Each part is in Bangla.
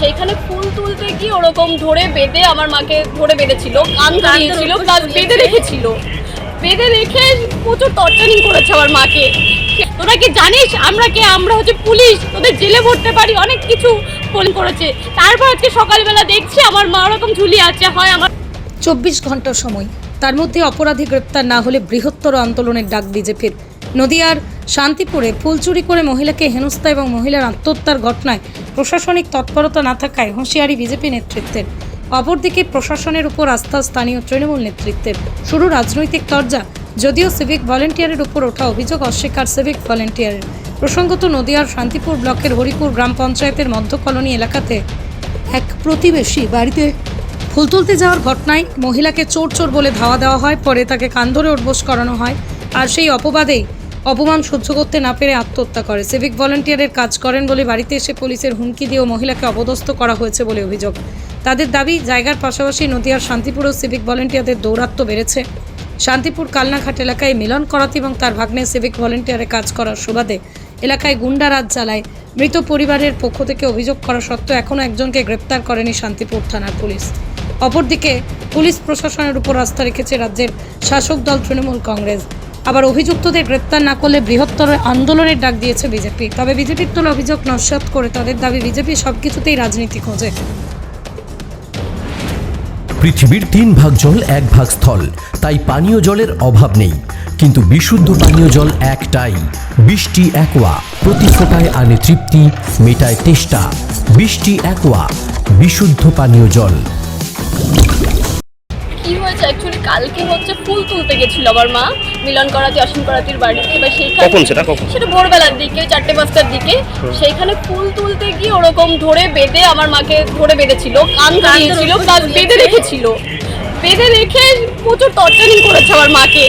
সেইখানে ফুল তুলতে গিয়ে ওরকম ধরে বেঁধে আমার মাকে ধরে বেঁধেছিল কান ধরিয়েছিল প্লাস বেঁধে রেখেছিল। বেঁধে রেখে প্রচুর টর্চারিং করেছে আমার মাকে। তোরা কি জানিস? আমরা কে? আমরা হচ্ছে পুলিশ। তোদের জেলে ভরতে পারি অনেক কিছু ফোন করেছে। তারপর আজকে সকালবেলা দেখছি আমার মা ওরকম ঝুলিয়ে আছে হয় আমার চব্বিশ ঘণ্টার সময়। তার মধ্যে অপরাধী গ্রেপ্তার না হলে বৃহত্তর আন্দোলনের ডাক বিজেপির। নদিয়ার শান্তিপুরে ফুল চুরি করে মহিলাকে হেনস্থা এবং মহিলার আত্মহত্যার ঘটনায় প্রশাসনিক তৎপরতা না থাকায় হুঁশিয়ারি বিজেপি নেতৃত্বের। অপরদিকে প্রশাসনের উপর আস্থা স্থানীয় তৃণমূল নেতৃত্বের। শুরু রাজনৈতিক তরজা, যদিও সিভিক ভলেন্টিয়ারের উপর ওঠা অভিযোগ অস্বীকার সিভিক ভলেন্টিয়ারের প্রসঙ্গত নদিয়ার শান্তিপুর ব্লকের হরিপুর গ্রাম পঞ্চায়েতের মধ্য কলোনি এলাকাতে এক প্রতিবেশী বাড়িতে ফুল তুলতে যাওয়ার ঘটনায় মহিলাকে চোর চোর বলে ধাওয়া দেওয়া হয়, পরে তাকে কান ধরে উঠবোস করানো হয়। আর সেই অপবাদেই অপমান সহ্য করতে না পেরে আত্মহত্যা করে। সিভিক ভলেন্টিয়ারের কাজ করেন বলে বাড়িতে এসে পুলিশের হুমকি দিয়েও মহিলাকে অপদস্থ করা হয়েছে বলে অভিযোগ। তাদের দাবি, জায়গার পাশাপাশি নদিয়ার শান্তিপুরেও সিভিক ভলেন্টিয়ারদের দৌরাত্ম্য বেড়েছে। শান্তিপুর কালনাঘাট এলাকায় মিলন করাতে এবং তার ভাগ্নে সিভিক ভলেন্টিয়ারে কাজ করার সুবাদে এলাকায় গুন্ডারাজ চালায় মৃত পরিবারের পক্ষ থেকে অভিযোগ করা সত্ত্বেও এখনও একজনকে গ্রেপ্তার করেনি শান্তিপুর থানার পুলিশ। অপরদিকে পুলিশ প্রশাসনের উপর আস্থা রেখেছে রাজ্যের শাসক দল তৃণমূল কংগ্রেস। আবার অভিযুক্তদের গ্রেপ্তার না করলে বৃহত্তর আন্দোলনের ডাক দিয়েছে বিজেপি। তবে বিজেপির তোলা অভিযোগ নস্যাৎ করে তাদের দাবি বিজেপি সবকিছুতেই রাজনীতি খোঁজে। পৃথিবীর তিন ভাগ জল এক ভাগ স্থল তাই পানীয় জলের অভাব নেই। কিন্তু বিশুদ্ধ পানীয় জল একটাই বৃষ্টি একোয়া প্রতি ফোটায় আনে তৃপ্তি মেটায় তেষ্টা। বৃষ্টি একোয়া বিশুদ্ধ পানীয় জল। কি হয়েছে? অ্যাকচুয়ালি কালকে হচ্ছে ফুল তুলতে গেছিল আমার মা। মিলন করাতি অসীম করাতির বাড়িতে এবার সেইখানে কখন সেটা? কখন? সেটা ভোরবেলার দিকে চারটে পাঁচটার দিকে। সেইখানে ফুল তুলতে গিয়ে ওরকম ধরে বেঁধে আমার মাকে ধরে বেঁধেছিল কান ধরিয়েছিল কাজ বেঁধে রেখেছিল। বেঁধে রেখে প্রচুর টর্চারিং করেছে আমার মাকে।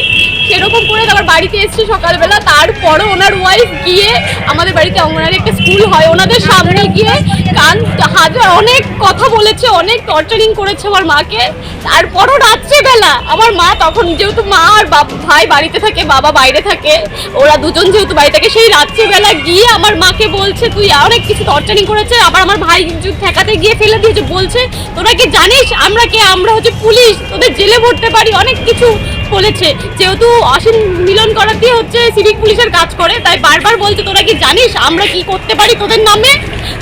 সেরকম করে আবার বাড়িতে এসেছি সকালবেলা। তারপরে ওনার ওয়াইফ গিয়ে আমাদের বাড়িতে অঙ্গনারী একটা স্কুল হয়। ওনাদের সামনে গিয়ে কান হাজার অনেক কথা বলেছে, অনেক টর্চারিং করেছে আমার মাকে। তারপরও রাত্রেবেলা আমার মা তখন যেহেতু মা আর ভাই বাড়িতে থাকে, বাবা বাইরে থাকে, ওরা দুজন যেহেতু বাড়ি থাকে, সেই রাত্রেবেলা গিয়ে আমার মাকে বলছে, তুই অনেক কিছু টর্চারিং করেছে, আবার আমার ভাই ঠেকাতে গিয়ে ফেলে দিয়েছে। বলছে, তোরা কি জানিস আমরা কে? আমরা হচ্ছে পুলিশ, তোদের জেলে ভরতে পারি, অনেক কিছু বলেছে। যেহেতু অসীম মিলন করাতে হচ্ছে সিভিক পুলিশের কাজ করে তাই বারবার বলছে তোরা কি জানিস আমরা কি করতে পারি তোদের নামে?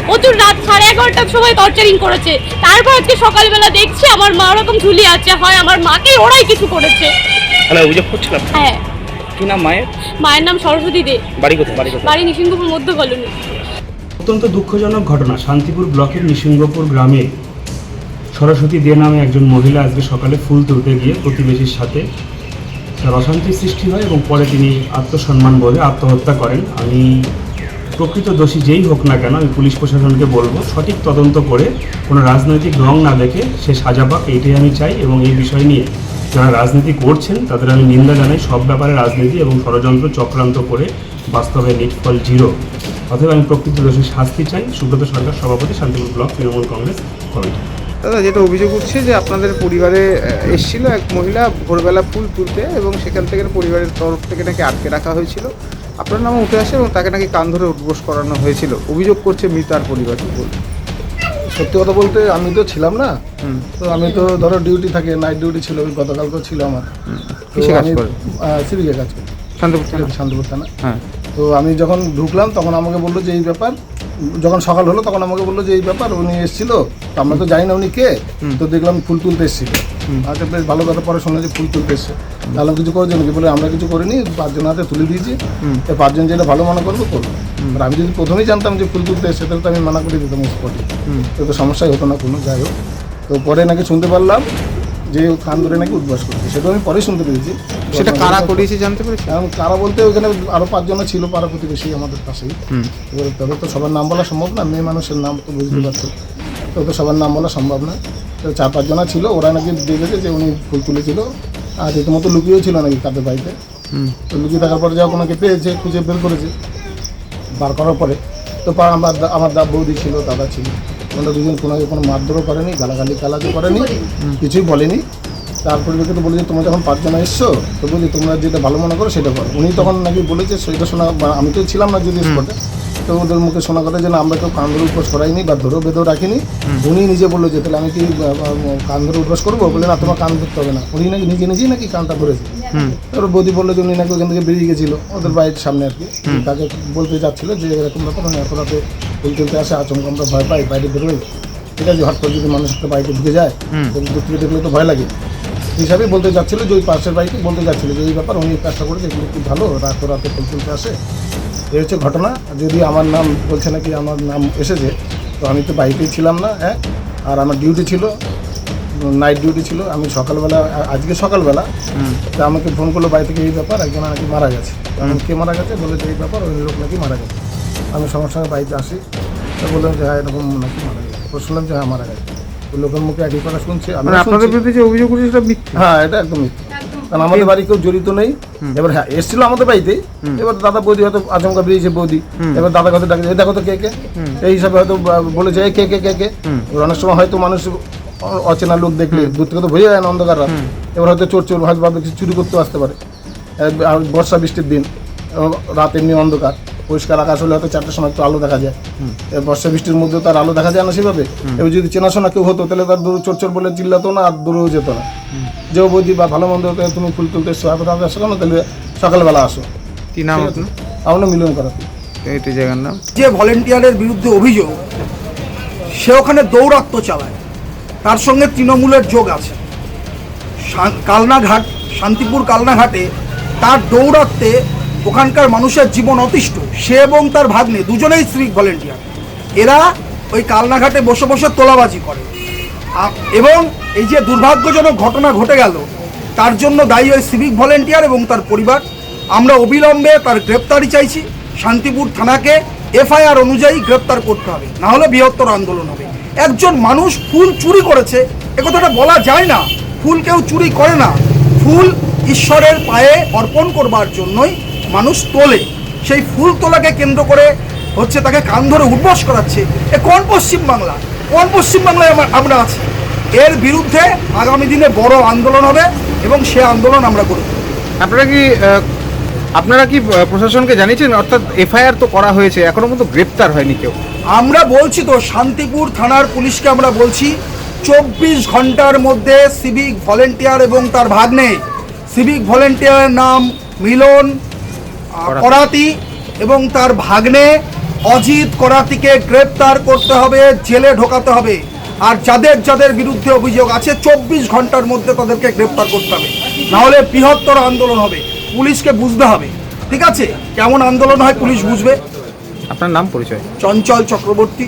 প্রচুর রাত সাড়ে এগারোটার সময় টর্চারিং করেছে। তারপর আজকে সকালবেলা দেখছি আমার মা ওরকম ঝুলিয়ে আছে হয় আমার মাকে ওরাই কিছু করেছে। মানে অভিযোগ করছিলাম হ্যাঁ। কি নাম মায়ের? মায়ের নাম সরস্বতী দে। বাড়ি কোথায়? বাড়ি কোথায়? বাড়ি নিসিংহপুর মধ্য কলোনি। অত্যন্ত দুঃখজনক ঘটনা। শান্তিপুর ব্লকের নিসিংহপুর গ্রামে সরস্বতী দে নামে একজন মহিলা আজকে সকালে ফুল তুলতে গিয়ে প্রতিবেশীর সাথে তার অশান্তির সৃষ্টি হয় এবং পরে তিনি আত্মসম্মান বোধে আত্মহত্যা করেন। আমি প্রকৃত দোষী যেই হোক না কেন, আমি পুলিশ প্রশাসনকে বলব, সঠিক তদন্ত করে কোনো রাজনৈতিক রং না দেখে সে সাজা পাক, এইটাই আমি চাই এবং এই বিষয় নিয়ে যারা রাজনীতি করছেন, তাদের আমি নিন্দা জানাই। সব ব্যাপারে রাজনীতি এবং ষড়যন্ত্র চক্রান্ত করে বাস্তবে নিটফল জিরো। অতএব আমি প্রকৃত দোষীর শাস্তি চাই। সুব্রত সরকার সভাপতি, শান্তিপুর ব্লক তৃণমূল কংগ্রেস কমিটি। দাদা যেটা অভিযোগ উঠছে যে আপনাদের পরিবারে এসেছিল এক মহিলা ভোরবেলা ফুল তুলতে এবং সেখান থেকে পরিবারের তরফ থেকে নাকি আটকে রাখা হয়েছিল। আপনার নামে উঠে আসে এবং তাকে নাকি কান ধরে উদ্বোস করানো হয়েছিল। অভিযোগ করছে মৃত আর পরিবার সত্যি কথা বলতে আমি তো ছিলাম না। তো আমি তো ধরো ডিউটি থাকে নাইট ডিউটি ছিল ওই গতকালকেও ছিল আমার। সিভিকে কাজ করি। শান্তিপুর থানা? থানা। হ্যাঁ। তো আমি যখন ঢুকলাম তখন আমাকে বলল যে এই ব্যাপার যখন সকাল হলো তখন আমাকে বলল যে এই ব্যাপার উনি এসেছিল তো আমরা তো জানি না উনি কে। তো দেখলাম ফুল তুলতে এসেছিল। আচ্ছা বেশ ভালো কথা পরে শুনলাম যে ফুল তুলতে এসছে। তাহলে কিছু করেছে নাকি? বলে আমরা কিছু করিনি পাঁচজন হাতে তুলে দিয়েছি। তো পাঁচজন যেটা ভালো মনে করব করব। আর আমি যদি প্রথমেই জানতাম যে ফুল তুলতে এসছে তাহলে তো আমি মানা করে দিতাম স্পটে তো তো সমস্যাই হতো না কোনো যাই হোক। তো পরে নাকি শুনতে পারলাম যে কান ধরে নাকি উদ্বাস করছে সেটা আমি পরে শুনতে পেরেছি সেটা কারা করিয়েছে জানতে পেরেছি? কারণ কারা বলতে ওখানে আরও পাঁচজন ছিল পাড়া প্রতিবেশী আমাদের পাশেই। এবার তবে তো সবার নাম বলা সম্ভব না মেয়ে মানুষের নাম তো বুঝতে পারছ। তো তো সবার নাম বলা সম্ভব না। তো চার পাঁচজনা ছিল ওরা নাকি দেখেছে যে উনি ফুল তুলেছিল। আর রীতিমতো লুকিয়েও ছিল নাকি তাদের বাড়িতে। তো লুকিয়ে থাকার পরে যখন ওনাকে পেয়েছে খুঁজে বের করেছে বার করার পরে তো পা- আমার আমার দা বৌদি ছিল দাদা ছিল। ওনারা দুজন কোনো কোনো মারধরও করেনি গালাগালি কালাজও করেনি কিছুই বলেনি। তার পরিপ্রেক্ষিতে বলে যে তোমরা যখন পাঁচজন এসছো তো বলি তোমরা যেটা ভালো মনে করো সেটা করো। উনি তখন নাকি বলেছে সেটা শোনা আমি তো ছিলাম না যদি স্পটে তো ওদের মুখে শোনা কথা যে না আমরা কেউ কান ধরে উপোস করাইনি বা ধরেও বেঁধেও রাখিনি। উনি নিজে বলল যে তাহলে আমি কি কান ধরে উপোস করব? বলে না তোমার কান ধরতে হবে না। উনি নাকি নিজে নিজেই নাকি কানটা ধরেছে। তারপর বৌদি বলল যে উনি নাকি ওখান থেকে বেরিয়ে গেছিল ওদের বাড়ির সামনে আর কি। তাকে বলতে যাচ্ছিল যে এরকম ব্যাপার উনি এত রাতে ফুল তুলতে আসে আচমকা আমরা ভয় পাই বাইরে বেরোই ঠিক আছে হট করে যদি মানুষ একটা বাইকে ঢুকে যায় তো দূর থেকে দেখলে তো ভয় লাগে। হিসাবে বলতে যাচ্ছিল যে ওই পাশের বাইকে বলতে যাচ্ছিল যে এই ব্যাপার উনি কাজটা করেছে এগুলো খুব ভালো রাত রাতে ফুল তুলতে আসে। এই হচ্ছে ঘটনা। যদি আমার নাম বলছে নাকি আমার নাম এসেছে তো আমি তো বাইকেই ছিলাম না হ্যাঁ? আর আমার ডিউটি ছিল নাইট ডিউটি ছিল। আমি সকালবেলা আজকে সকালবেলা তা আমাকে ফোন করল বাড়ি থেকে এই ব্যাপার একজন নাকি মারা গেছে। কে মারা গেছে? বলে যে এই ব্যাপার ওই লোক নাকি মারা গেছে। আমি সঙ্গে সঙ্গে বাড়িতে আসি। তো বললাম যে হ্যাঁ এরকম নাকি মারা গেছে। তো শুনলাম যে হ্যাঁ মারা গেছে। লোকের মুখে একই কথা শুনছি আমি মানে আপনাদের বিরুদ্ধে যে অভিযোগ সেটা মিথ্যে? হ্যাঁ এটা একদম মিথ্যে। কারণ আমাদের বাড়ি কেউ জড়িত নেই। এবার হ্যাঁ এসেছিল আমাদের বাড়িতে। এবার দাদা বৌদি হয়তো আচমকা বেরিয়েছে বৌদি। এবার দাদা কথা ডাকে "এই দেখো তো কে কে। এই হিসাবে হয়তো বলেছে "এই কে কে কে কে। এবার অনেক সময় হয়তো মানুষ অচেনা লোক দেখলে দূর থেকে তো বোঝা যায় না অন্ধকাররা। এবার হয়তো চোর চোর হয়তো ভাবে কিছু চুরি করতে আসতে পারে। আর বর্ষা বৃষ্টির দিন এবং রাত এমনি অন্ধকার। পরিষ্কার আকাশ হলে হয়তো চারটার সময় একটু আলো দেখা যায়। বর্ষা বৃষ্টির মধ্যে তার আলো দেখা যায় না সেভাবে। এবার যদি চেনাশোনা কেউ হতো তাহলে তার দূর চোর চোর বলে চিল্লাতো না আর দূরেও যেত না। যে বৌদি বা ভালো মন্দ হতে তুমি ফুল তুলতে এত রাতে আসো কেন তাহলে সকালবেলা আসো। কি নাম আপনার? আমরা মিলন করা। এইটি জায়গার নাম। যে ভলেন্টিয়ারের বিরুদ্ধে অভিযোগ সে ওখানে দৌরাত্ম চালায়। তার সঙ্গে তৃণমূলের যোগ আছে। কালনাঘাট শান্তিপুর কালনাঘাটে তার দৌরাত্মে ওখানকার মানুষের জীবন অতিষ্ঠ। সে এবং তার ভাগ্নে দুজনেই সিভিক ভলেন্টিয়ার। এরা ওই কালনাঘাটে বসে বসে তোলাবাজি করে। এবং এই যে দুর্ভাগ্যজনক ঘটনা ঘটে গেল, তার জন্য দায়ী ওই সিভিক ভলেন্টিয়ার এবং তার পরিবার। আমরা অবিলম্বে তার গ্রেপ্তারি চাইছি। শান্তিপুর থানাকে এফআইআর অনুযায়ী গ্রেপ্তার করতে হবে, না হলে বৃহত্তর আন্দোলন হবে। একজন মানুষ ফুল চুরি করেছে, এ কথাটা বলা যায় না। ফুল কেউ চুরি করে না। ফুল ঈশ্বরের পায়ে অর্পণ করবার জন্যই মানুষ তোলে সেই ফুল তোলাকে কেন্দ্র করে হচ্ছে তাকে কান ধরে উদ্বাস করাচ্ছে। এ কোন পশ্চিম বাংলা? কোন পশ্চিম বাংলায় আমরা- আমরা আছি? এর বিরুদ্ধে আগামী দিনে বড় আন্দোলন হবে এবং সে আন্দোলন আমরা করব। আপনারা কি আপনারা কি প্রশাসনকে জানিয়েছেন? অর্থাৎ এফআইআর তো করা হয়েছে এখনও পর্যন্ত গ্রেপ্তার হয়নি কেউ। আমরা বলছি তো শান্তিপুর থানার পুলিশকে আমরা বলছি চব্বিশ ঘণ্টার মধ্যে সিভিক ভলেন্টিয়ার এবং তার ভাগ্নে সিভিক ভলেন্টিয়ারের নাম মিলন করাতি এবং তার ভাগ্নে অজিত করাতিকে গ্রেপ্তার করতে হবে জেলে ঢোকাতে হবে। আর যাদের যাদের বিরুদ্ধে অভিযোগ আছে চব্বিশ ঘণ্টার মধ্যে তাদেরকে গ্রেপ্তার করতে হবে। নাহলে বৃহত্তর আন্দোলন হবে। পুলিশকে বুঝতে হবে। ঠিক আছে? কেমন আন্দোলন হয় পুলিশ বুঝবে। আপনার নাম পরিচয়? চঞ্চল চক্রবর্তী।